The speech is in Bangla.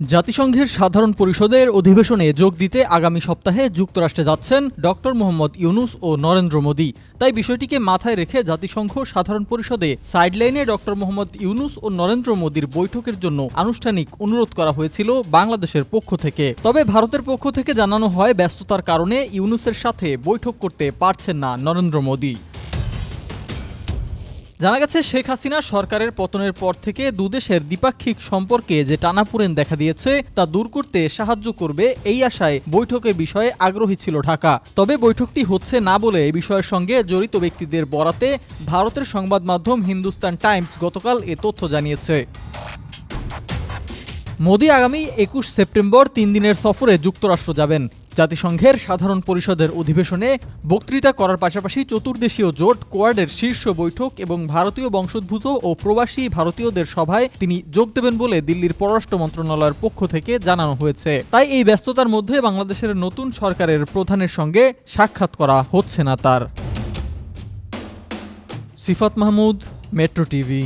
জাতিসংঘের সাধারণ পরিষদের অধিবেশনে যোগ দিতে আগামী সপ্তাহে যুক্তরাষ্ট্রে যাচ্ছেন ডক্টর মোহাম্মদ ইউনুস ও নরেন্দ্র মোদী। তাই বিষয়টিকে মাথায় রেখে জাতিসংঘ সাধারণ পরিষদে সাইডলাইনে ডক্টর মোহাম্মদ ইউনুস ও নরেন্দ্র মোদীর বৈঠকের জন্য আনুষ্ঠানিক অনুরোধ করা হয়েছিল বাংলাদেশের পক্ষ থেকে। তবে ভারতের পক্ষ থেকে জানানো হয় ব্যস্ততার কারণে ইউনুসের সাথে বৈঠক করতে পারছেন না নরেন্দ্র মোদী। জানা গেছে, শেখ হাসিনা সরকারের পতনের পর থেকে দুদেশের দ্বিপাক্ষিক সম্পর্কে যে টানাপোড়েন দেখা দিয়েছে, তা দূর করতে সাহায্য করবে এই আশায় বৈঠকের বিষয়ে আগ্রহী ছিল ঢাকা। তবে বৈঠকটি হচ্ছে না বলে এই বিষয়ের সঙ্গে জড়িত ব্যক্তিদের বরাতে ভারতের সংবাদ মাধ্যম হিন্দুস্তান টাইমস গতকাল এ তথ্য জানিয়েছে। মোদি আগামী একুশ সেপ্টেম্বর তিন দিনের সফরে যুক্তরাষ্ট্র যাবেন। জাতিসংঘের সাধারণ পরিষদের অধিবেশনে বক্তৃতা করার পাশাপাশি চতুর্দেশীয় জোট, কোয়াডের শীর্ষ বৈঠক এবং ভারতীয় বংশোদ্ভূত ও প্রবাসী ভারতীয়দের সভায় তিনি যোগ দেবেন বলে দিল্লির পররাষ্ট্র মন্ত্রণালয়ের পক্ষ থেকে জানানো হয়েছে। তাই এই ব্যস্ততার মধ্যে বাংলাদেশের নতুন সরকারের প্রধানের সঙ্গে সাক্ষাৎ করা হচ্ছে না তার। Sifat Mahmud, metro TV.